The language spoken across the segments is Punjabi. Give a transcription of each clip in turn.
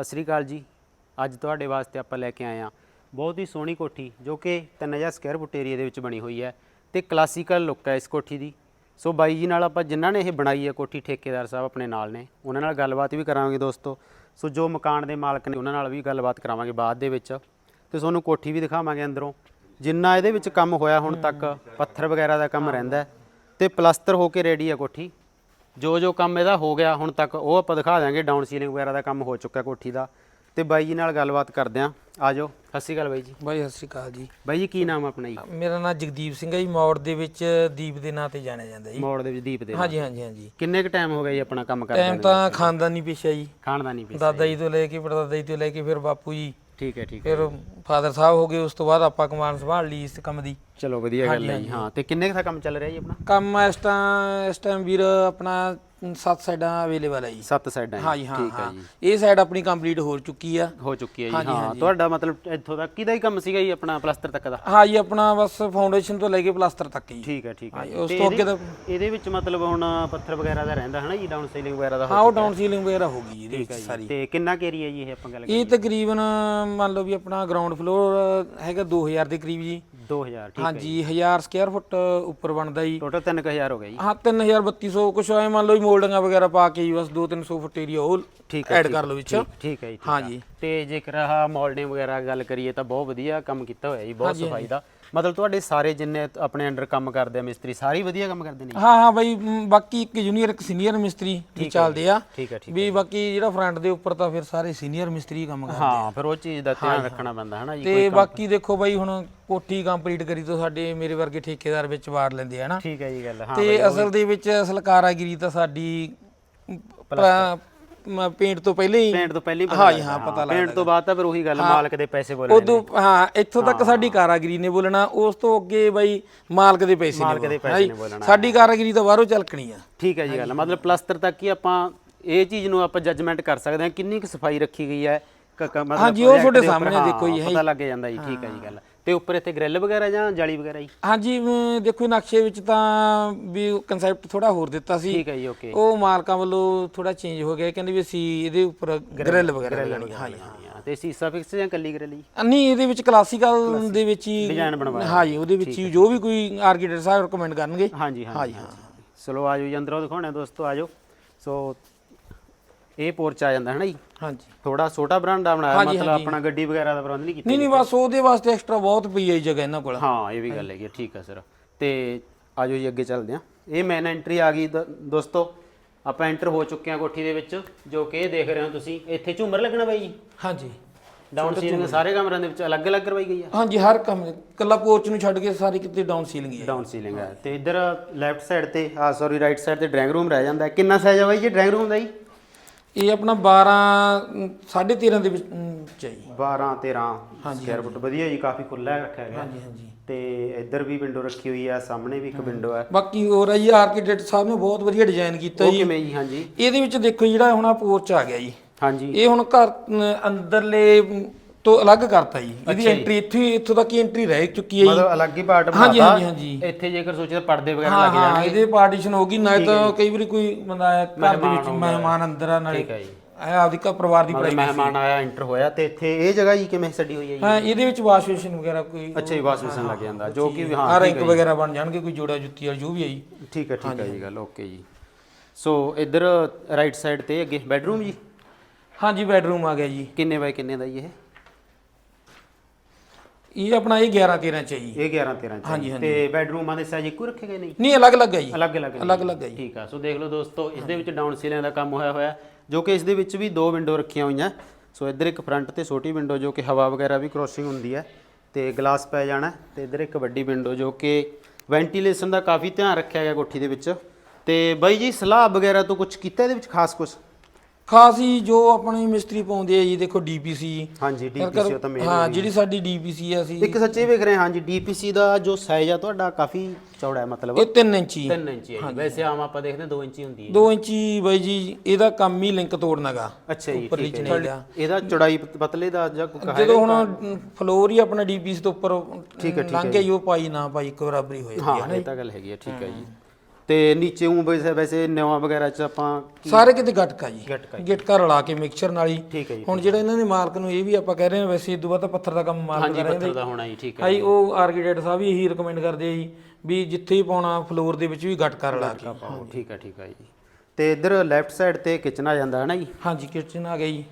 ਸਤਿ ਸ੍ਰੀ ਅਕਾਲ ਜੀ। ਅੱਜ ਤੁਹਾਡੇ ਵਾਸਤੇ ਆਪਾਂ ਲੈ ਕੇ ਆਏ ਹਾਂ ਬਹੁਤ ਹੀ ਸੋਹਣੀ ਕੋਠੀ ਜੋ ਕਿ 3000 ਸਕੁਅਰ ਫੁੱਟ ਏਰੀਆ ਦੇ ਵਿੱਚ ਬਣੀ ਹੋਈ ਹੈ ਤੇ ਕਲਾਸੀਕਲ ਲੁੱਕ ਹੈ ਇਸ ਕੋਠੀ ਦੀ। ਸੋ ਬਾਈ ਜੀ ਨਾਲ ਆਪਾਂ ਜਿਨ੍ਹਾਂ ਨੇ ਇਹ ਬਣਾਈ ਹੈ ਕੋਠੀ ਠੇਕੇਦਾਰ ਸਾਹਿਬ ਆਪਣੇ ਨਾਲ ਨੇ, ਉਹਨਾਂ ਨਾਲ ਗੱਲਬਾਤ ਵੀ ਕਰਾਵਾਂਗੇ ਦੋਸਤੋ। ਸੋ ਜੋ ਮਕਾਨ ਦੇ ਮਾਲਕ ਨੇ ਉਹਨਾਂ ਨਾਲ ਵੀ ਗੱਲਬਾਤ ਕਰਾਵਾਂਗੇ ਬਾਅਦ ਦੇ ਵਿੱਚ। ਤੇ ਤੁਹਾਨੂੰ ਕੋਠੀ ਵੀ ਦਿਖਾਵਾਂਗੇ ਅੰਦਰੋਂ। ਜਿੰਨਾ ਇਹਦੇ ਵਿੱਚ ਕੰਮ ਹੋਇਆ ਹੁਣ ਤੱਕ, ਪੱਥਰ ਵਗੈਰਾ ਦਾ ਕੰਮ ਰਹਿੰਦਾ ਹੈ ਤੇ ਪਲਸਤਰ ਹੋ ਕੇ ਰੈਡੀ ਹੈ ਕੋਠੀ। ਜੋ ਜੋ ਕੰਮ ਇਹਦਾ ਹੋ ਗਿਆ ਹੁਣ ਤੱਕ ਉਹ ਆਪਾਂ ਦਿਖਾ ਦਾਂਗੇ ਡਾਊਨ ਸੀਲਿੰਗ ਵਗੈਰਾ ਦਾ ਕੰਮ ਹੋ ਚੁੱਕਾ ਕੋਠੀ ਦਾ। ਤੇ ਬਾਈ ਜੀ ਨਾਲ ਗੱਲਬਾਤ ਕਰਦੇ ਆਂ। ਆਜੋ ਸਤਿ ਸ਼੍ਰੀ ਅਕਾਲ ਬਾਈ ਜੀ। ਬਾਈ ਸਤਿ ਸ਼੍ਰੀ ਅਕਾਲ ਜੀ। ਬਾਈ ਜੀ ਕੀ ਨਾਮ ਆਪਣਾ ਜੀ? ਮੇਰਾ ਨਾਮ ਜਗਦੀਪ ਸਿੰਘ ਹੈ ਜੀ। ਮੌੜ ਦੇ ਵਿੱਚ ਦੀਪ ਦੇ ਨਾਂ ਤੇ ਜਾਣਿਆ ਜਾਂਦਾ ਜੀ। ਮੋੜ ਦੇ ਵਿੱਚ ਦੀਪ ਦੇ ਹਾਂਜੀ ਹਾਂਜੀ ਹਾਂਜੀ। ਕਿੰਨੇ ਕ ਟਾਈਮ ਹੋ ਗਿਆ ਜੀ ਆਪਣਾ ਕੰਮ ਕਰਦੇ ਟਾਈਮ ਤਾਂ ਖਾਨਦਾਨੀ ਪੇਸ਼ਾ ਜੀ। ਖਾਨਦਾਨੀ ਪੀਸ ਦਾਦਾ ਜੀ ਤੋਂ ਲੈ ਕੇ ਪੜਦਾਦਾ ਜੀ ਤੋਂ ਲੈ ਕੇ ਫਿਰ ਬਾਪੂ ਜੀ ਠੀਕ ਹੈ ਠੀਕ ਹੈ। ਫਿਰ ਫਾਦਰ ਸਾਹਿਬ ਹੋ ਗਏ ਉਸ ਤੋਂ ਬਾਅਦ ਆਪਾਂ ਕਮਾਨ ਸੰਭਾਲ ਲਈ ਇਸ ਕੰਮ ਦੀ। ਚਲੋ ਵਧੀਆ ਗੱਲ ਹੈ ਜੀ ਹਾਂ। ਤੇ ਕਿੰਨੇ ਕੁ ਦਾ ਕੰਮ ਚੱਲ ਰਿਹਾ ਜੀ ਆਪਣਾ? ਕੰਮ ਇਸ ਟਾਈਮ ਇਸ ਟਾਈਮ ਵੀਰ ਆਪਣਾ ਸੱਤ ਸਾਈਡਾਂ ਅਵੇਲੇਬਲ ਹੈ ਜੀ। ਸੱਤ ਸਾਈਡਾਂ ਜੀ। ਹਾਂਜੀ ਹਾਂ ਠੀਕ ਹੈ ਹਾਂ। ਜੀ। ਇਹ ਸਾਈਡ ਆਪਣੀ ਕੰਪਲੀਟ ਹੋ ਚੁੱਕੀ ਆ। ਹੋ ਚੁੱਕੀ ਹੈ ਜੀ ਹਾਂ। ਤੁਹਾਡਾ ਮਤਲਬ ਇੱਥੋਂ ਤੱਕ ਕਿਹਦਾ ਹੀ ਕੰਮ ਸੀਗਾ ਜੀ ਆਪਣਾ ਪਲਸਤਰ ਤੱਕ ਦਾ? ਹਾਂ ਜੀ ਆਪਣਾ ਬਸ ਫਾਊਂਡੇਸ਼ਨ ਤੋਂ ਲੈ ਕੇ ਪਲਾਸਟਰ ਤੱਕ ਜੀ। ਠੀਕ ਹੈ ਠੀਕ ਹੈ ਹਾਂ, ਜੀ। ਉਸ ਤੇ ਅੱਗੇ ਤਾਂ- ਇਹਦੇ ਵਿੱਚ ਮਤਲਬ ਹੁਣ ਪੱਥਰ ਵਗੈਰਾ ਦਾ ਰਹਿੰਦਾ ਹੈ ਨਾ ਜੀ ਡਾਊਨ ਸੀਲਿੰਗ ਵਗੈਰਾ ਦਾ ਹਾਂ ਉਹ ਡਾਊਨ ਸੀਲਿੰਗ ਵਗੈਰਾ ਹੋ ਗਈ ਜੀ ਇਹਦੇ ਵਿੱਚ ਸਾਰੀ। ਤੇ ਕਿੰਨਾ ਕੁ ਏਰੀਆ ਜੀ ਇਹ ਆਪਾਂ ਗੱਲ ਇਹ ਤਕਰੀਬਨ ਮੰਨ ਲਓ ਵੀ ਆਪਣਾ ਗਰਾਊਂਡ ਫਲੋਰ ਹੈਗਾ 2000 ਦੇ ਕਰੀਬ ਜੀ। 2000 ਠੀਕ ਹਾਂਜੀ 1000 ਸਕੁਅਰ ਫੁੱਟ ਉੱਪਰ ਬਣਦਾ ਜੀ। ਟੋਟਲ 3000 ਹੋ ਗਿਆ ਜੀ। ਹਾਂ 3200 ਕੁਛ ਐ ਮੰਨ ਲਓ ਵੀ ਮੋਲਡਿੰਗਾਂ ਵਗੈਰਾ ਪਾ ਕੇ ਜੀ ਬਸ 2-300 ਫੁੱਟ ਏਰੀਆ ਉਹ ਠੀਕ ਐਡ ਕਰ ਲਓ ਵਿੱਚ। ਠੀਕ ਹੈ ਜੀ ਹਾਂਜੀ। ਤੇ ਜੇਕਰ ਆਹ ਮੋਲਡਿੰਗ ਵਗੈਰਾ ਗੱਲ ਕਰੀਏ ਤਾਂ ਬਹੁਤ ਵਧੀਆ ਕੰਮ ਕੀਤਾ ਹੋਇਆ ਜੀ ਬਹੁਤ ਸਫ਼ਾਈ ਦਾ। ਮਤਲਬ ਤੁਹਾਡੇ ਸਾਰੇ ਜਿੰਨੇ ਆਪਣੇ ਅੰਡਰ ਕੰਮ ਕਰਦੇ ਆ ਮਿਸਤਰੀ ਸਾਰੇ ਹੀ ਵਧੀਆ ਕੰਮ ਕਰਦੇ ਨੇ? ਹਾਂ ਹਾਂ ਬਾਈ ਮ, ਬਾਕੀ ਇੱਕ ਜੂਨੀਅਰ ਇੱਕ ਸੀਨੀਅਰ ਮਿਸਤਰੀ ਵੀ ਚੱਲਦੇ ਆ। ਠੀਕ ਹੈ ਠੀਕ ਵੀ ਬਾਕੀ ਜਿਹੜਾ ਫਰੰਟ ਦੇ ਉੱਪਰ ਤਾਂ ਫਿਰ ਸਾਰੇ ਸੀਨੀਅਰ ਮਿਸਤਰੀ ਕੰਮ ਕਰਦੇ ਹਾਂ ਫਿਰ ਉਹ ਚੀਜ਼ ਦਾ ਧਿਆਨ ਰੱਖਣਾ ਪੈਂਦਾ ਹੈ ਨਾ ਜੀ ਤੇ ਬਾਕੀ ਦੇਖੋ ਬਾਈ ਹੁਣ ਕੋਠੀ ਕੰਪਲੀਟ ਕਰੀ ਤੋਂ ਸਾਡੇ ਮੇਰੇ ਵਰਗੇ ਠੇਕੇਦਾਰ ਵਿੱਚ ਵਾਰ ਲੈਂਦੇ ਆ ਨਾ ਠੀਕ ਹੈ ਜੀ ਗੱਲ ਹਾਂ ਤੇ ਅਸਲ ਦੇ ਵਿੱਚ ਅਸਲ ਕਾਰਾਗਰੀ ਤਾਂ ਸਾਡੀ ਪੇਂਟ ਤੋਂ ਪਹਿਲੇ ਹੀ ਪੇਂਟ ਤੋਂ ਪਹਿਲਾਂ ਹੀ ਹਾਂ ਜੀ, ਹਾਂ, ਪਤਾ ਪੇਂਟ ਤੋਂ ਬਾਅਦ ਤਾਂ ਫਿਰ ਉਹੀ ਗੱਲ ਮਾਲਕ ਦੇ ਪੈਸੇ ਬੋਲਣੇ ਉਦੋਂ ਹਾਂ ਇੱਥੋਂ ਤੱਕ ਸਾਡੀ ਕਾਰਾਗਰੀ ਨੇ ਬੋਲਣਾ ਉਸ ਤੋਂ ਅੱਗੇ ਬਾਈ ਮਾਲਕ ਦੇ ਪੈਸੇ ਮਾਲਕ ਦੇ। ਪੈਸੇ ਹਾਂ ਨੇ ਬੋਲਣਾ। ਸਾਡੀ ਕਾਰਾਗਰੀ ਤਾਂ ਬਾਹਰੋਂ ਝਲਕਣੀ ਆ। ਠੀਕ ਹੈ ਜੀ ਗੱਲ ਮਤਲਬ ਪਲਸਤਰ ਤੱਕ ਹੀ ਆਪਾਂ ਇਹ ਚੀਜ਼ ਨੂੰ ਆਪਾਂ ਜੱਜਮੈਂਟ ਕਰ ਸਕਦੇ ਹਾਂ ਕਿੰਨੀ ਕੁ ਸਫ਼ਾਈ ਰੱਖੀ ਗਈ ਹੈ ਕ- ਕ- ਮਤਲਬ ਹਾਂਜੀ, ਉਹ project ਤੁਹਾਡੇ ਦੇ ਉੱਪਰ, ਸਾਹਮਣੇ ਹਾਂ, ਦੇਖੋ ਜੀ, ਪਤਾ ਲੱਗ ਜਾਂਦਾ ਜੀ ਠੀਕ ਹੈ ਜੀ ਗੱਲ। ਤੇ ਉੱਪਰ ਇੱਥੇ ਗ੍ਰਿਲ ਵਗੈਰਾ ਜਾਂ ਜਾਲੀ ਵਗੈਰਾ ਜੀ ਹਾਂਜੀ ਅਮ, ਦੇਖੋ ਨਕਸ਼ੇ ਵਿੱਚ ਤਾਂ ਵੀ ਕਨਸੈਪਟ ਥੋੜਾ ਹੋਰ ਦਿੱਤਾ ਸੀ। ਠੀਕ ਹੈ ਜੀ ਓਕੇ ਉਹ ਮਾਲਕਾਂ ਵੱਲੋਂ ਥੋੜਾ ਚੇਂਜ ਹੋ ਗਿਆ ਕਹਿੰਦੇ ਵੀ ਅਸੀਂ ਇਹਦੇ ਉੱਪਰ ਗ੍ਰਿਲ ਵਗੈਰਾ ਲਗਾਉਣੀ ਹਾਂ ਹਾਂ। ਤੇ ਸੀਸਾ ਫਿਕਸ ਜਾਂ ਕੱਲੀ ਗ੍ਰਿਲ ਜੀ? ਨਹੀਂ ਇਹਦੇ ਵਿੱਚ ਕਲਾਸੀਕਲ ਦੇ ਵਿੱਚ ਹੀ Design ਬਣਵਾਇਆ। ਹਾਂ ਜੀ ਉਹਦੇ ਵਿੱਚ ਹੀ ਜੋ ਵੀ ਕੋਈ ਆਰਕੀਟੈਕਟ ਸਾਹਿਬ ਰეკਮੈਂਡ ਕਰਨਗੇ। ਹਾਂਜੀ ਹਾਂਜੀ ਹਾਂ ਚਲੋ ਆਜੋ ਜੀ ਅੰਦਰੋਂ ਦਿਖਾਉਣਾ ਦੋਸਤੋ ਆਜੋ ਸੋ ਇਹ ਪੋਰਚ ਆ ਜਾਂਦਾ ਹੈ ਨਾ ਜੀ? ਹਾਂਜੀ। ਥੋੜਾ ਛੋਟਾ ਬਰਾਂਡਾ ਬਣਾਇਆ ਮਤਲਬ ਆਪਣਾ ਗੱਡੀ ਵਗੈਰਾ ਦਾ ਪ੍ਰਬੰਧ ਨਹੀਂ ਕੀਤਾ ਨਹੀਂ ਨਹੀਂ ਬਸ ਉਹਦੇ ਵਾਸਤੇ ਐਕਸਟਰਾ ਬਹੁਤ ਪਈ ਹੈ ਜੀ ਜਗ੍ਹਾ ਇਹਨਾਂ ਕੋਲ। ਹਾਂ ਇਹ ਵੀ ਗੱਲ ਹੈਗੀ ਹੈ, ਠੀਕ ਹੈ ਸਰ। ਤੇ ਆਜੋ ਜੀ ਅੱਗੇ ਚੱਲਦੇ ਹਾਂ। ਇਹ ਮੈਨ ਐਂਟਰੀ ਆ ਗਈ ਦ- ਦੋਸਤੋ ਆਪਾਂ ਐਂਟਰ ਹੋ ਚੁੱਕੇ ਹਾਂ ਕੋਠੀ ਦੇ ਵਿੱਚ ਜੋ ਕਿ ਇਹ ਦੇਖ ਰਹੇ ਹੋ ਤੁਸੀਂ। ਇੱਥੇ ਝੂਮਰ ਲੱਗਣਾ ਬਾਈ ਜੀ? ਹਾਂਜੀ। ਡਾਊਨ ਸੀਲਿੰਗ ਸਾਰੇ ਕਮਰਿਆਂ ਦੇ ਵਿੱਚ ਅਲੱਗ-ਅਲੱਗ ਕਰਵਾਈ ਗਈ ਹੈ ਹਾਂਜੀ ਹਰ ਕੰਮ ਕੱਲਾ ਪੋਰਚ ਨੂੰ ਛੱਡ ਕੇ ਸਾਰੀ ਕਿਤੇ ਡਾਊਨ ਸੀਲਿੰਗ ਹੀ ਹੈ ਡਾਊਨ ਸੀਲਿੰਗ ਹੈ ਤੇ ਇੱਧਰ ਲੈਫਟ ਸਾਈਡ ਤੇ ਆ ਸੌਰੀ ਰਾਈਟ ਸਾਈਡ ਤੇ ਡਰਾਇੰਗ ਰੂਮ ਰਹਿ ਜਾਂਦਾ ਹੈ। ਕਿੰਨਾ ਸਾਈਜ਼ ਆ ਬਾਈ ਜੀ ਡਰਾਇੰਗ ਰੂਮ ਦਾ ਜੀ? ਇਹ ਆਪਣਾ 12 13.5 ਦੇ ਵਿੱਚ ਅਮ, ਚ ਹੈ ਜੀ। 12 13 ਸਕੁਅਰ ਫੁੱਟ ਵਧੀਆ ਜੀ ਕਾਫੀ ਖੁੱਲਾ ਰੱਖਿਆ ਗਿਆ। ਹਾਂਜੀ ਹਾਂਜੀ। ਤੇ ਇੱਧਰ ਵੀ ਵਿੰਡੋ ਰੱਖੀ ਹੋਈ ਹੈ ਸਾਹਮਣੇ ਵੀ ਇੱਕ ਵਿੰਡੋ ਹੈ ਬਾਕੀ ਹੋਰ ਹੈ ਜੀ ਆਰਕੀਟੈਕਟ ਸਾਹਿਬ ਨੇ ਬਹੁਤ ਵਧੀਆ ਡਿਜ਼ਾਈਨ ਕੀਤਾ ਉਹ ਜੀ। ਕਿਵੇਂ ਜੀ ਹਾਂਜੀ? ਇਹਦੇ ਵਿੱਚ ਦੇਖੋ ਜਿਹੜਾ ਹੁਣ ਆ ਪੋਰਚ ਆ ਗਿਆ ਜੀ। ਹਾਂਜੀ। ਇਹ ਹੁਣ ਘਰ ਅਮ, ਅੰਦਰਲੇ ਅਮ, ਤੋਂ ਅਲੱਗ ਕਰਤਾ ਜੀ। ਇਹਦੀ ਐਂਟਰੀ ਇੱਥੇ ਇੱਥੋਂ ਤੱਕ ਹੀ ਐਂਟਰੀ ਰਹਿ ਚੁੱਕੀ ਹੈ ਜੀ। ਮਤਲਬ ਅਲੱਗ ਹੀ ਪਾਰਟ ਹਾਂਜੀ, ਬਣਾਤਾ। ਹਾਂਜੀ, ਹਾਂਜੀ। ਇੱਥੇ ਜੇਕਰ ਸੋਚੇ ਤਾਂ ਪਰਦੇ ਵਗੈਰਾ ਹਾਂ ਲੱਗ ਹਾਂ ਜਾਣਗੇ। ਇਹਦੇ ਪਾਰਟੀਸ਼ਨ ਹੋ ਗਈ ਨਾ ਤਾਂ ਕਈ ਵਾਰੀ ਕੋਈ ਬੰਦਾ ਆਇਆ ਘਰ ਦੇ ਵਿੱਚ ਮਹਿਮਾਨ ਅੰਦਰ ਆ ਨਾਲੇ ਠੀਕ ਹੈ ਜੀ। ਆਇਆ ਆਪਦੀ ਘਰ ਪਰਿਵਾਰ ਦੀ ਮਤਲਬ ਮਹਿਮਾਨ ਆਇਆ ਐਂਟਰ ਹੋਇਆ ਤੇ ਇੱਥੇ ਇਹ ਜਗ੍ਹਾ ਜੀ ਕਿਵੇਂ ਛੱਡੀ ਹੋਈ ਹੈ ਜੀ? ਹਾਂ ਇਹਦੇ ਵਿੱਚ ਵਾਸ਼ ਬੇਸਿਨ ਵਗੈਰਾ ਕੋਈ ਅੱਛਾ ਜੀ ਵਾਸ਼ ਬੇਸਨ ਲੱਗ ਜਾਂਦਾ ਜੋ ਕਿ ਹਾਂ ਆ ਰੈਂਕ ਵਗੈਰਾ ਬਣ ਜਾਣਗੇ ਕੋਈ ਜੋੜਾ ਜੁੱਤੀ ਵਾਲੀ ਜੋ ਵੀ ਆਈ ਠੀਕ ਹੈ ਠੀਕ ਹੈ ਜੀ ਗੱਲ ਓਕੇ ਜੀ। ਸੋ ਇੱਧਰ ਰਾਈਟ ਸਾਈਡ ਤੇ ਅੱਗੇ ਬੈਡਰੂਮ ਜੀ? ਹਾਂਜੀ ਬੈਡਰੂਮ ਆ ਗਿਆ ਜੀ। ਕਿੰਨੇ ਬਾਈ ਕਿੰਨੇ ਦਾ ਜੀ ਇਹ? ਇਹ ਆਪਣਾ ਇਹ 11 13 ਚ ਹੈ ਜੀ। ਇਹ 11 13 ਚ ਤੇ ਬੈਡਰੂਮਾਂ ਦੇ ਸਾਈਜ਼ ਇੱਕੋ ਰੱਖੇ ਗਏ ਨਹੀਂ ਨਹੀਂ ਅਲੱਗ ਅਲੱਗ ਹੈ ਜੀ। ਅਲੱਗ ਅਲੱਗ ਅਲੱਗ ਅਲੱਗ ਹੈ ਜੀ। ਠੀਕ ਆ। ਸੋ ਦੇਖ ਲਓ ਦੋਸਤੋ ਇਸ ਦੇ ਵਿੱਚ ਡਾਊਨ ਸੀਲਿੰਗ ਦਾ ਕੰਮ ਹੋਇਆ ਹੋਇਆ ਜੋ ਕਿ ਇਸ ਦੇ ਵਿੱਚ ਵੀ ਦੋ ਵਿੰਡੋ ਰੱਖੀਆਂ ਹੋਈਆਂ। ਸੋ ਇੱਧਰ ਇੱਕ ਫਰੰਟ ਤੇ ਛੋਟੀ ਵਿੰਡੋ ਜੋ ਕਿ ਹਵਾ ਵਗੈਰਾ ਵੀ ਕ੍ਰੋਸਿੰਗ ਹੁੰਦੀ ਹੈ ਤੇ ਗਲਾਸ ਪੈ ਜਾਣਾ ਤੇ ਇੱਧਰ ਇੱਕ ਵੱਡੀ ਵਿੰਡੋ ਜੋ ਕਿ ਵੈਂਟੀਲੇਸ਼ਨ ਦਾ ਕਾਫੀ ਧਿਆਨ ਰੱਖਿਆ ਗਿਆ ਕੋਠੀ ਦੇ ਵਿੱਚ। ਤੇ ਬਾਈ ਜੀ ਸਲਾਬ ਵਗੈਰਾ ਤੋਂ ਕੁਝ ਕੀਤਾ ਇਹਦੇ ਵਿੱਚ ਖਾਸ ਕੁਝ ਖਾਸ ਹੀ ਜੋ ਆਪਣੇ ਮਿਸਤਰੀ ਪਾਉਂਦੇ ਆ ਜੀ ਦੇਖੋ ਡੀਪੀਸੀ ਹਾਂਜੀ ਡੀਪੀਸੀ ਤਾਂ ਮੇਨ ਹਾਂ ਜਿਹੜੀ ਸਾਡੀ ਡੀਪੀਸੀ ਆ ਅਸੀਂ ਇੱਕ ਸੱਚੇ ਵੇਖ ਰਹੇ ਹਾਂ ਹਾਂਜੀ ਡੀਪੀਸੀ ਦਾ ਜੋ ਸਾਈਜ਼ ਆ ਤੁਹਾਡਾ ਕਾਫੀ ਚੌੜਾ ਹੈ ਮਤਲਬ। ਇਹ 3 ਇੰਚੀ। 3 ਇੰਚੀ ਹੈ। ਵੈਸੇ ਆਮ ਆਪਾਂ ਦੇਖਦੇ 2 ਇੰਚੀ ਹੁੰਦੀ ਹੈ। 2 ਇੰਚੀ ਬਾਈ ਜੀ ਇਹਦਾ ਕੰਮ ਹੀ ਲਿੰਕ ਤੋੜਨਾਗਾ। ਅੱਛਾ ਜੀ ਉੱਪਰਲੀ ਠੀਕ ਹੈ ਚਨਾਈ ਦਾ। ਇਹਦਾ ਚੌੜਾਈ ਪਤ- ਪਤਲੇ ਦਾ ਜਾਂ ਕੋਈ ਕਹਾ ਜਦੋਂ ਹੁਣ ਫਲੋਰ ਹੀ ਆਪਣਾ ਡੀਪੀਸੀ ਤੋਂ ਉੱਪਰ ਲੰਘ ਗਿਆ ਜੀ, ਉਹ ਪਾਈ ਨਾ ਪਾਈ ਇੱਕ ਬਰਾਬਰੀ ਹੋ ਜਾਂਦੀ ਹਾਂ ਇਹ ਤਾਂ ਗੱਲ ਹੈਗੀ ਹੈ ਠੀਕ ਹੈ ਜੀ। ਤੇ ਨੀਚੇ ਉਹ ਵੈਸੇ ਵੈਸੇ ਨਿਵਾ ਵਗੈਰਾ ਚ ਆਪਾਂ ਸਾਰੇ ਕਿਤੇ ਗਟਕਾ ਜੀ। ਗਟਕਾ ਗਿਟਕਾ ਰਲਾ ਕੇ ਮਿਕਸਚਰ ਨਾਲ ਹੀ। ਠੀਕ ਹੈ ਜੀ ਹੁਣ ਜਿਹੜਾ ਇਹਨਾਂ ਦੇ ਮਾਲਕ ਨੂੰ ਇਹ ਵੀ ਆਪਾਂ ਕਹਿ ਰਹੇ ਹਾਂ ਵੈਸੇ ਇਦੋਂ ਬਾਅਦ ਤਾਂ ਪੱਥਰ ਦਾ ਕੰਮ ਮਾਲਕ ਹਾਂਜੀ ਪੱਥਰ ਦਾ ਹੋਣਾ ਜੀ ਠੀਕ ਹੈ ਹਾਈ ਉਹ ਆਰਕੀਟੈਕਟ ਸਾਹਿਬ ਵੀ ਇਹੀ ਰეკਮੈਂਡ ਕਰਦੇ ਆ ਜੀ ਵੀ ਜਿੱਥੇ ਹੀ ਪਾਉਣਾ ਫਲੋਰ ਦੇ ਵਿੱਚ ਵੀ ਗਟਕਾ ਰਲਾ ਕੇ ਪਾਓ। ਠੀਕ ਹੈ ਠੀਕ ਹੈ ਜੀ। ਤੇ ਇੱਧਰ ਲੈਫਟ ਸਾਈਡ ਤੇ ਕਿਚਨ ਆ ਜਾਂਦਾ ਹੈ ਨਾ ਜੀ? ਹਾਂਜੀ ਕਿਚਨ ਆ ਗਈ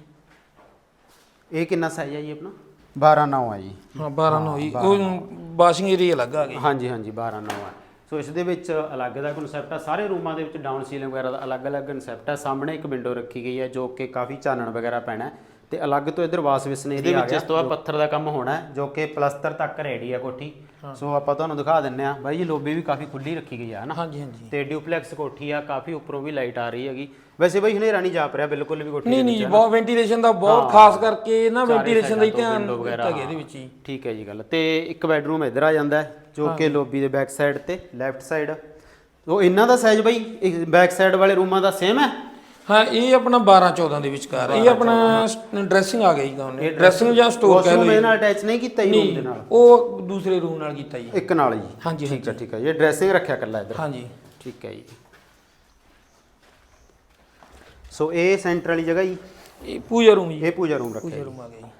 ਇਹ ਕਿੰਨਾ ਸਾਈਜ਼ ਹੈ ਜੀ ਆਪਣਾ? 12 9 ਹੈ ਜੀ। ਹਾਂ 12 ਨੂੰ ਹੋਈ ਉਹ ਵਾਸ਼ਿੰਗ ਏਰੀਆ ਅਲੱਗ ਆ ਗਈ ਹਾਂਜੀ ਹਾਂਜੀ 12 9 ਹੈ ਸੋ ਇਸ ਦੇ ਵਿੱਚ ਅਲੱਗ ਦਾ ਕਨਸੈਪਟ ਹੈ ਸਾਰੇ ਰੂਮਾਂ ਦੇ ਵਿੱਚ ਡਾਊਨ ਸੀਲਿੰਗ ਵਗੈਰਾ ਦਾ ਅਲੱਗ-ਅਲੱਗ ਕਨਸੈਪਟ ਹੈ ਸਾਹਮਣੇ ਇੱਕ ਵਿੰਡੋ ਰੱਖੀ ਗਈ ਹੈ, ਜੋ ਕਿ ਕਾਫੀ ਚਾਨਣ ਵਗੈਰਾ ਪੈਣਾ ਤੇ ਅਲੱਗ ਤੋਂ ਇੱਧਰ ਵਾਸ ਵਿਸਨੇ ਇਹਦੇ ਵਿੱਚ ਇਸ ਤੋਂ ਬਾਅਦ ਪੱਥਰ ਦਾ ਕੰਮ ਹੋਣਾ ਹੈ ਜੋ ਕਿ ਪਲਸਤਰ ਤੱਕ ਰੈਡੀ ਹੈ ਕੋਠੀ। ਸੋ ਆਪਾਂ ਤੁਹਾਨੂੰ ਦਿਖਾ ਦਿੰਨੇ ਆ ਬਾਈ ਜੀ ਲੋਬੀ ਵੀ ਕਾਫੀ ਖੁੱਲੀ ਰੱਖੀ ਗਈ ਹੈ ਹਨਾ? ਹਾਂਜੀ ਹਾਂਜੀ। ਤੇ ਡਿਊਪਲੈਕਸ ਕੋਠੀ ਆ ਕਾਫੀ ਉੱਪਰੋਂ ਵੀ ਲਾਈਟ ਆ ਰਹੀ ਹੈਗੀ। ਵੈਸੇ ਬਾਈ ਹਨੇਰਾ ਨਹੀਂ ਜਾਪ ਰਿਹਾ ਬਿਲਕੁਲ ਵੀ ਕੋਠੀ ਨਹੀਂ ਨਹੀਂ ਬਹੁਤ ਵੈਂਟੀਲੇਸ਼ਨ ਦਾ ਬਹੁਤ ਖਾਸ ਕਰਕੇ ਨਾ ਵੈਂਟੀਲੇਸ਼ਨ ਦਾ ਹੀ ਧਿਆਨ window ਵਗੈਰਾ, ਦਿੱਤਾ ਗਿਆ ਇਹਦੇ ਵਿੱਚ ਹੀ। ਠੀਕ ਹੈ ਜੀ ਗੱਲ। ਤੇ ਇੱਕ ਬੈਡਰੂਮ ਇੱਧਰ ਆ ਜਾਂਦਾ ਹੈ ਜੋ ਕਿ ਲੋਬੀ ਦੇ ਬੈਕ ਸਾਈਡ ਤੇ ਲੈਫਟ ਸਾਈਡ ਉਹ ਇਹਨਾਂ ਦਾ ਸਾਈਜ਼ ਬਾਈ ਬੈਕ ਸਾਈਡ ਵਾਲੇ ਰੂਮਾਂ ਦਾ ਸੇਮ ਹੈ? ਹਾਂ ਇਹ ਆਪਣਾ 12 14 ਦੇ ਵਿਚਕਾਰ ਇਹ ਆਪਣਾ ਡਰੈਸਿੰਗ ਆ ਗਈ ਗਾਉਂ ਨੇ ਡਰੈਸਿੰਗ ਜਾਂ ਸਟੋਰ ਕਹਿ ਵਾਸ਼ਰੂਮ ਲਓ ਇਹ ਨਾਲ ਅਟੈਚ ਨਹੀਂ ਕੀਤਾ ਜੀ ਰੂਮ ਦੇ ਨਾਲ? ਉਹ ਦੂਸਰੇ ਰੂਮ ਨਾਲ ਕੀਤਾ ਜੀ। ਇੱਕ ਨਾਲ ਜੀ। ਹਾਂਜੀ ਠੀਕ ਹੈ ਠੀਕ ਹੈ। ਇਹ ਡਰੈਸਿੰਗ ਰੱਖਿਆ ਕੱਲਾ ਇੱਧਰ। ਹਾਂਜੀ। ਠੀਕ ਹੈ ਜੀ। ਸੋ ਇਹ ਸੈਂਟਰ ਵਾਲੀ ਜਗ੍ਹਾ ਜੀ? ਇਹ ਪੂਜਾ ਰੂਮ ਜੀ। ਇਹ ਪੂਜਾ ਰੂਮ ਰੱਖਿਆ ਪੂਜਾ ਰੂਮ ਆ ਗਿਆ ਜੀ।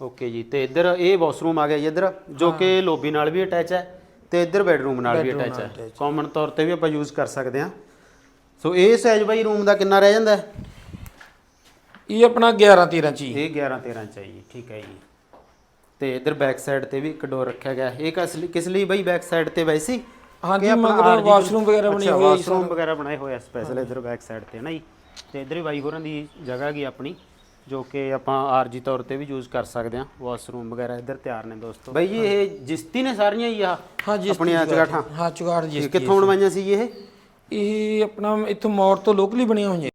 ਓਕੇ ਜੀ। ਤੇ ਇੱਧਰ ਇਹ ਵਾਸ਼ਰੂਮ ਆ ਗਿਆ ਜੀ ਇੱਧਰ ਜੋ ਕਿ ਲੋਬੀ ਨਾਲ ਵੀ ਅਟੈਚ ਹੈ ਤੇ ਇੱਧਰ ਬੈਡਰੂਮ ਨਾਲ ਵੀ ਅਟੈਚ ਹੈ। ਕਾਮਨ ਤੌਰ ਤੇ ਵੀ ਆਪਾਂ ਯੂਜ਼ ਕਰ ਸਕਦੇ ਹਾਂ। ਸੋ ਇਹ ਸਾਈਜ਼ ਬਾਈ ਰੂਮ ਦਾ ਕਿੰਨਾ ਰਹਿ ਜਾਂਦਾ ਹੈ? ਇਹ ਆਪਣਾ 11 13 ਚ ਹੀ। ਇਹ 11 13 ਚ ਹੈ ਜੀ ਠੀਕ ਹੈ ਜੀ। ਤੇ ਇੱਧਰ ਬੈਕ ਸਾਈਡ ਤੇ ਵੀ ਇੱਕ ਡੋਰ ਰੱਖਿਆ ਗਿਆ। ਹੈ। ਇਹ ਕਿਸ ਲਈ ਕਿਸ ਲਈ ਬਾਈ ਬੈਕ ਸਾਈਡ ਤੇ ਵੈਸੀ? ਹਾਂਜੀ ਮਤਲਬ ਵਾਸ਼ਰੂਮ ਵਗੈਰਾ ਬਣੀ ਹੋਈ ਹੈ ਵਾਸ਼ਰੂਮ ਵਗੈਰਾ ਬਣਾਏ ਹੋਏ ਆ ਸਪੈਸ਼ਲ ਇੱਧਰ ਬੈਕ ਸਾਈਡ ਤੇ ਨਾ ਜੀ ਤੇ ਇੱਧਰ ਵੀ ਬਾਈ ਹੋਰਾਂ ਦੀ ਜਗ੍ਹਾ ਹੈਗੀ ਆਪਣੀ ਜੋ ਕਿ ਆਪਾਂ ਆਰਜੀ ਤੌਰ ਤੇ ਵੀ ਯੂਜ਼ ਕਰ ਸਕਦੇ ਹਾਂ ਵਾਸ਼ਰੂਮ ਵਗੈਰਾ ਇੱਧਰ ਤਿਆਰ ਨੇ ਦੋਸਤੋ। ਬਾਈ ਜੀ ਇਹ ਜਿਸਤੀ ਨੇ ਸਾਰੀਆਂ ਹੀ ਆ ਹਾਂਜੀ ਆਪਣੀਆਂ ਚਗਾਠਾਂ। ਹਾਂ ਚੁਗਾੜ ਜੀ ਕਿੱਥੋਂ ਬਣਵਾਈਆਂ ਸੀ ਜੀ ਇਹ? ਇਹ ਆਪਣਾ ਇੱਥੋਂ ਮੋੜ ਤੋਂ ਲੋਕਲੀ ਬਣੀਆਂ ਹੋਈਆਂ।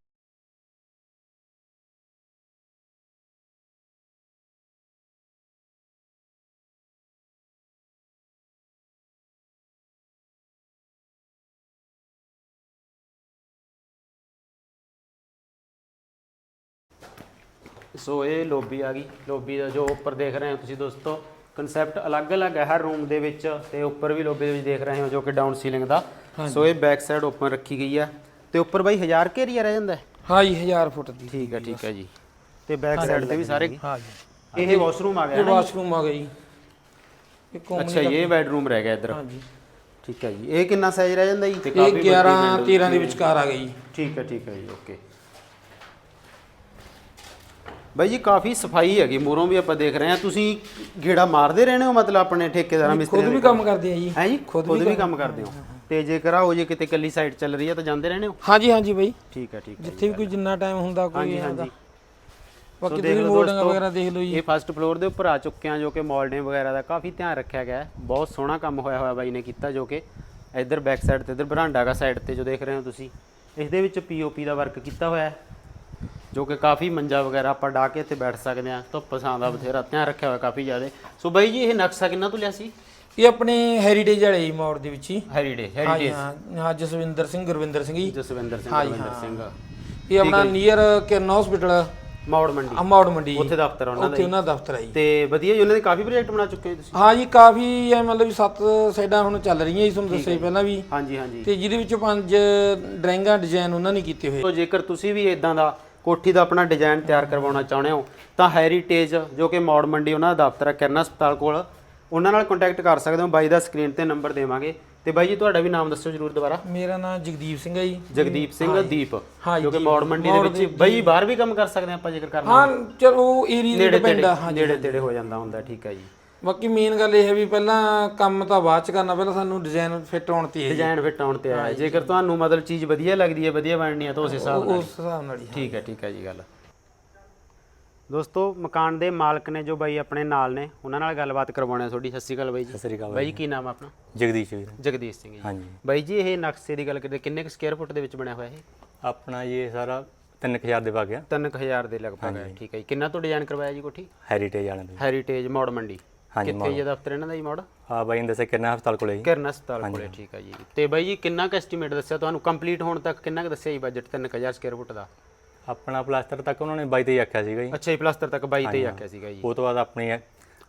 ਸੋ ਇਹ ਲੋਬੀ ਆ ਗਈ। ਲੋਬੀ ਦਾ ਜੋ ਉੱਪਰ ਦੇਖ ਰਹੇ ਹੋ ਤੁਸੀਂ ਦੋਸਤੋ ਕਨਸੈਪਟ ਅਲੱਗ-ਅਲੱਗ ਹੈ ਹਰ ਰੂਮ ਦੇ ਵਿੱਚ ਤੇ ਉੱਪਰ ਵੀ ਲੋਬੀ ਦੇ ਵਿੱਚ ਦੇਖ ਰਹੇ ਹੋ ਜੋ ਕਿ ਡਾਊਨ ਸੀਲਿੰਗ ਦਾ। ਸੋ ਇਹ ਬੈਕ ਸਾਈਡ ਓਪਨ ਰੱਖੀ ਗਈ ਹੈ ਤੇ ਉੱਪਰ ਬਾਈ 1000 ਕੇ ਏਰੀਆ ਰਹਿ ਜਾਂਦਾ ਹੈ? ਹਾਂ ਜੀ 1000 ਫੁੱਟ ਦੀ। ਠੀਕ ਹੈ ਠੀਕ ਹੈ ਜੀ। ਤੇ ਬੈਕ ਸਾਈਡ ਤੇ ਵੀ ਸਾਰੇ? ਹਾਂ ਜੀ ਇਹ ਵਾਸ਼ਰੂਮ ਆ ਗਿਆ ਇਹ ਵਾਸ਼ਰੂਮ ਆ ਇਹ ਕੋਮਨ ਅੱਛਾ ਇਹ ਬੈਡਰੂਮ ਰਹਿ ਗਿਆ ਇੱਧਰ। ਹਾਂਜੀ। ਠੀਕ ਹੈ ਜੀ। ਇਹ ਕਿੰਨਾ ਸਾਈਜ਼ ਰਹਿ ਜਾਂਦਾ ਜੀ? ਤੇ ਇਹ 11 13 ਦੇ ਵਿਚਕਾਰ ਆ ਗਈ। ਠੀਕ ਹੈ ਠੀਕ ਹੈ ਜੀ ਓਕੇ ਬਾਈ ਜੀ ਕਾਫੀ ਸਫ਼ਾਈ ਹੈਗੀ। ਮੂਰੋਂ ਵੀ ਆਪਾਂ ਦੇਖ ਰਹੇ ਹਾਂ। ਤੁਸੀਂ ਗੇੜਾ ਮਾਰਦੇ ਰਹਿੰਦੇ ਹੋ ਮਤਲਬ ਆਪਣੇ ਠੇਕੇਦਾਰਾਂ ਖੁਦ ਮਿਸਤਰੀ ਵੀ ਕੰਮ ਕਰਦੇ ਆ ਜੀ। ਹੈ ਜੀ? ਖੁਦ ਵੀ ਕੰਮ ਕਰਦੇ ਹੋ। ਤੇ ਜੇਕਰ ਆ ਹੋ ਜੇ ਕਿਤੇ ਕੱਲੀ ਸਾਈਡ ਚੱਲ ਰਹੀ ਹੈ ਤਾਂ ਜਾਂਦੇ ਰਹਿੰਦੇ ਹੋ? ਹਾਂਜੀ ਹਾਂਜੀ ਬਾਈ। ਠੀਕ ਹੈ ਠੀਕ ਹੈ ਜਿੱਥੇ ਵੀ ਕੋਈ ਜਿੰਨਾ ਟਾਈਮ ਹੁੰਦਾ ਕੋਈ ਹਾਂਜੀ ਹਾਂਜੀ। ਬਾਕੀ ਤੁਸੀਂ ਮੋਲਡਿੰਗ ਵਗੈਰਾ ਦੇਖ ਲਓ ਜੀ। ਇਹ ਫਸਟ ਫਲੋਰ ਦੇ ਉੱਪਰ ਆ ਚੁੱਕੇ ਆ ਜੋ ਕਿ ਮੋਲਡਿੰਗ ਵਗੈਰਾ ਦਾ ਕਾਫੀ ਧਿਆਨ ਰੱਖਿਆ ਗਿਆ ਹੈ। ਬਹੁਤ ਸੋਹਣਾ ਕੰਮ ਹੋਇਆ ਹੋਇਆ ਬਾਈ ਨੇ ਕੀਤਾ ਜੋ ਕਿ ਇੱਧਰ ਬੈਕ ਸਾਈਡ ਤੇ ਇੱਧਰ ਬਰਾਂਡਾ ਦਾ ਸਾਈਡ ਤੇ ਜੋ ਦੇਖ ਰਹੇ ਹੋ ਤੁਸੀਂ ਇਸ ਦੇ ਵਿੱਚ ਪੀਓਪੀ ਦਾ ਵਰਕ ਕੀਤਾ ਹੋਇਆ ਹੈ ਜੋ ਕਿ ਕਾਫੀ ਮੰਜਾ ਵਗੈਰਾ ਆਪਾਂ ਡਾ ਕੇ ਇੱਥੇ ਬੈਠ ਸਕਦੇ ਆ ਧੁੱਪ ਛਾਂ ਦਾ ਬਥੇਰਾ ਧਿਆਨ ਰੱਖਿਆ ਹੋਇਆ ਕਾਫੀ ਜ਼ਿਆਦਾ। ਸੋ ਬਾਈ ਜੀ ਇਹ ਨਕਸ਼ਾ ਕਿੰਨਾ ਤੋਂ ਲਿਆ ਸੀ? ਇਹ ਆਪਣੇ ਹੈਰੀਟੇਜ ਵਾਲੇ ਜੀ ਮੋੜ ਦੇ ਵਿੱਚ ਹੀ। ਹੈਰੀਡੇ ਹੈਰੀਟੇਜ ਹਾਂ ਹਾਂ ਜਸਵਿੰਦਰ ਸਿੰਘ ਗੁਰਵਿੰਦਰ ਸਿੰਘ ਜੀ। ਜਸਵਿੰਦਰ ਸਿੰਘ ਹਾਂਜੀ, ਰਵਿੰਦਰ ਹਾਂ। ਸਿੰਘ। ਇਹ ਆਪਣਾ ਨੀਅਰ ਕਿਰਨ ਹਸਪੀਟਲ ਮੌੜ ਮੰਡੀ। ਅਮੌੜ ਮੰਡੀ ਉੱਥੇ ਦਫ਼ਤਰ ਉਹਨਾਂ ਦਾ ਉੱਥੇ ਉਹਨਾਂ ਦਾ ਦਫ਼ਤਰ ਹੈ ਜੀ। ਤੇ ਵਧੀਆ ਜੀ ਉਹਨਾਂ ਦੇ ਕਾਫੀ ਪ੍ਰੋਜੈਕਟ ਬਣਾ ਚੁੱਕੇ ਹੋ ਤੁਸੀਂ? ਹਾਂ ਜੀ ਕਾਫੀ ਐ ਮਤਲਬ ਵੀ ਸੱਤ ਸਾਈਡਾਂ ਹੁਣ ਚੱਲ ਰਹੀਆਂ ਜੀ ਤੁਹਾਨੂੰ ਦੱਸਿਆ ਪਹਿਲਾਂ ਵੀ। ਹਾਂਜੀ ਹਾਂਜੀ। ਤੇ ਜਿਹਦੇ ਵਿੱਚੋਂ ਪੰਜ ਡਰਾਇੰਗਾਂ ਡਿਜ਼ਾਈਨ ਉਹਨਾਂ ਨੇ ਕੀਤੇ ਹੋਏ। ਸੋ ਜੇਕਰ ਤੁਸੀਂ ਵੀ ਇਦਾਂ ਦਾ ਕੋਠੀ ਦਾ ਆਪਣਾ ਡਿਜ਼ਾਈਨ ਤਿਆਰ ਕਰਵਾਉਣਾ ਚਾਹੁੰਦੇ ਹੋ ਤਾਂ ਹੈਰੀਟੇਜ ਜੋ ਕਿ ਮੌੜ ਮੰਡੀ ਉਹਨਾਂ ਦਾ ਦਫ਼ਤਰ ਹੈ ਕਿਰਨ ਹਸਪਤਾਲ ਕੋਲ। ਉਹਨਾਂ ਨਾਲ ਕੰਟੈਕਟ ਕਰ ਸਕਦੇ ਹੋ ਬਾਈ ਦਾ ਸਕਰੀਨ ਤੇ ਨੰਬਰ ਦੇਵਾਂਗੇ। ਤੇ ਬਾਈ ਜੀ ਤੁਹਾਡਾ ਵੀ ਨਾਮ ਦੱਸੋ ਜਰੂਰ ਦੁਬਾਰਾ। ਮੇਰਾ ਨਾਮ ਜਗਦੀਪ ਸਿੰਘ ਹੈ ਜੀ। ਜਗਦੀਪ ਸਿੰਘ ਦੀਪ ਜੋ ਕਿ ਮੌੜ ਮੰਡੀ ਦੇ ਵਿੱਚ ਬਾਈ ਬਾਹਰ ਵੀ ਕੰਮ ਕਰ ਸਕਦੇ ਆਪਾਂ ਜੇਕਰ ਕਰਨਾ ਹਾਂ ਚਲੋ ਏਰੀਆ ਦੇ ਆ ਹਾਂ ਨੇੜੇ ਤੇੜੇ ਹੋ ਜਾਂਦਾ ਹੁੰਦਾ ਠੀਕ ਹੈ ਜੀ। ਬਾਕੀ ਮੇਨ ਗੱਲ ਇਹ ਹੈ ਵੀ ਪਹਿਲਾਂ ਕੰਮ ਤਾਂ ਬਾਅਦ ਚ ਕਰਨਾ ਪਹਿਲਾਂ ਸਾਨੂੰ ਡਿਜ਼ਾਈਨ ਫਿੱਟ ਹੋਣ ਤੇ ਹੈ। ਡਿਜ਼ਾਈਨ ਫਿੱਟ ਆਉਣ ਤੇ ਆਇਆ ਜੇਕਰ ਤੁਹਾਨੂੰ ਮਤਲਬ ਚੀਜ਼ ਵਧੀਆ ਲੱਗਦੀ ਹੈ ਵਧੀਆ ਬਣਨੀ ਹੈ ਤਾਂ ਉਸ ਹਿਸਾਬ ਨਾਲ। ਉਸ ਹਿਸਾਬ ਨਾਲ ਹੀ ਠੀਕ ਹੈ ਠੀਕ ਹੈ ਜੀ ਗੱਲ। ਦੋਸਤੋ ਮਕਾਨ ਦੇ ਮਾਲਕ ਨੇ ਜੋ ਬਾਈ ਆਪਣੇ ਨਾਲ ਨੇ ਉਹਨਾਂ ਨਾਲ ਗੱਲਬਾਤ ਕਰਵਾਉਣੀ ਹੈ ਤੁਹਾਡੀ। ਸਤਿ ਸ਼੍ਰੀ ਅਕਾਲ ਬਾਈ ਜੀ। ਸਤਿ ਸ੍ਰੀ ਅਕਾਲ ਬਾਈ ਜੀ ਕੀ ਨਾਮ ਹੈ ਆਪਣਾ? ਜਗਦੀਸ਼ ਵੀਰ ਜਗਦੀਸ਼ ਸਿੰਘ ਜੀ। ਹਾਂਜੀ। ਬਾਈ ਜੀ ਇਹ ਨਕਸ਼ੇ ਦੀ ਗੱਲ ਕਰਦੇ ਕਿੰਨੇ ਕੁ ਸਕੁਅਰ ਫੁੱਟ ਦੇ ਵਿੱਚ ਬਣਿਆ ਹੋਇਆ ਇਹ? ਆਪਣਾ ਇਹ ਸਾਰਾ 3000 ਦੇ ਵਗ ਗਿਆ। 3000 ਦੇ ਲਗਭਗ ਹੈ। ਠੀਕ ਹੈ ਜੀ। ਕਿੰਨਾ ਤੋਂ ਡਿਜ਼ਾਈਨ ਕਰਵਾਇਆ ਜੀ ਕੋਠੀ? ਹੈਰੀਟੇਜ ਵਾਲਿਆਂ ਦੇ ਹੈਰੀਟੇਜ ਮੋੜ ਮੰਡੀ। ਕਿੱਥੇ ਜੀ ਦਫ਼ਤਰ ਇਹਨਾਂ ਦਾ ਜੀ ਮੋੜ? ਆ ਬਾਈ ਨੇ ਦੱਸਿਆ ਕਿੰਨਾ ਹਸਪਤਾਲ ਕੋਲੇ ਜੀ। ਕਿਰਨ ਹਸਪਤਾਲ ਕੋਲੇ ਠੀਕ ਹੈ ਜੀ। ਤੇ ਬਾਈ ਜੀ ਕਿੰਨਾ ਕੁ ਐਸਟੀਮੇਟ ਦੱਸਿਆ? ਤੁਹਾਨੂੰ ਕੰਪਲੀਟ ਹੋਣ ਤੱਕ ਕਿੰਨਾ ਕੁ ਦੱਸਿਆ ਜੀ ਬਜਟ 3000 ਸਕੁਅਰ ਫੁੱਟ ਦਾ? ਆਪਣਾ ਪਲਾਸਟਰ ਤੱਕ ਉਹਨਾਂ ਨੇ 22 ਤੇ ਹੀ ਆਖਿਆ ਸੀਗਾ ਜੀ। ਅੱਛਾ ਜੀ ਪਲਸਤਰ ਤੱਕ 22 ਤੇ ਹੀ ਆਖਿਆ ਸੀਗਾ ਜੀ। ਉਹ ਤੋਂ ਬਾਅਦ ਆਪਣੀ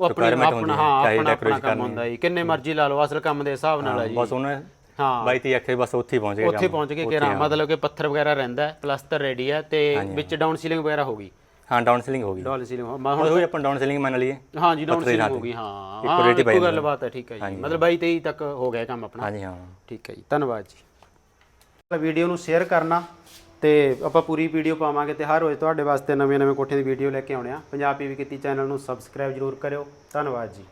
ਉਹ ਆਪਣੀ requirement ਹੁੰਦੀ ਆਪਣਾ ਹੈ, ਹਾਂ ਚਾਹੇ ਆਪਣਾ ਆਪਣਾ decoration ਕੰਮ ਹੁੰਦਾ ਜੀ ਕਿੰਨੇ ਮਰਜ਼ੀ ਲਾ ਲਓ ਅਸਲ ਕੰਮ ਦੇ ਹਿਸਾਬ ਨਾਲ ਹੈ ਜੀ। ਬਸ ਉਹਨਾਂ ਹਾਂ। ਬਾਈ ਤੇ ਆਖਿਆ ਬਸ ਉੱਥੇ ਹੀ ਪਹੁੰਚ ਗਏ ਉੱਥੇ ਕੰਮ। ਪਹੁੰਚ ਕੇ ਕਿ ਹਾਂ। ਮਤਲਬ ਕਿ ਪੱਥਰ ਵਗੈਰਾ ਰਹਿੰਦਾ ਹੈ ਪਲਸਤਰ ਰੈਡੀ ਹੈ ਤੇ ਵਿੱਚ ਡਾਊਨ ਸੀਲਿੰਗ ਵਗੈਰਾ ਹੋ ਗਈ। ਹਾਂ ਡਾਊਨ ਸੀਲਿੰਗ ਹੋ ਗਈ। ਡਾਊਨ ਸੀਲਿੰਗ ਮੈਂ ਹੁਣ ਹੋਈ ਆਪਾਂ ਡਾਊਨ ਸੀਲਿੰਗ ਮੰਨ ਲਈਏ ਹਾਂ ਜੀ ਡਾਊਨ ਸੀਲਿੰਗ ਹੋ। ਗਈ ਹਾਂ। ਇੱਕੋ ਹਾਂ ਇੱਕੋ ਪੈ ਗੱਲ ਜਾਂਦਾ। ਬਾਤ ਹੈ ਠੀਕ ਹੈ ਜੀ। ਮਤਲਬ 22 23 ਤੱਕ ਹੋ ਗਿਆ ਕੰਮ ਆਪਣਾ। ਹਾਂਜੀ ਹਾਂ। ਠੀਕ ਹੈ ਜੀ ਧੰਨਵਾਦ ਜੀ। ਵੀਡੀਓ ਨੂੰ ਸ਼ੇਅਰ ਕਰਨਾ। ਤੇ ਆਪਾਂ ਪੂਰੀ ਵੀਡੀਓ ਪਾਵਾਂਗੇ ਤੇ ਹਰ ਰੋਜ਼ ਤੁਹਾਡੇ ਵਾਸਤੇ ਨਵੇਂ-ਨਵੇਂ ਕੋਠੇ ਦੀ ਵੀਡੀਓ ਲੈ ਕੇ ਆਉਣੇ ਆ। ਪੰਜਾਬ ਵੀ ਕੀਤੀ ਚੈਨਲ ਨੂੰ ਸਬਸਕ੍ਰਾਈਬ ਜਰੂਰ ਕਰਿਓ। ਧੰਨਵਾਦ ਜੀ।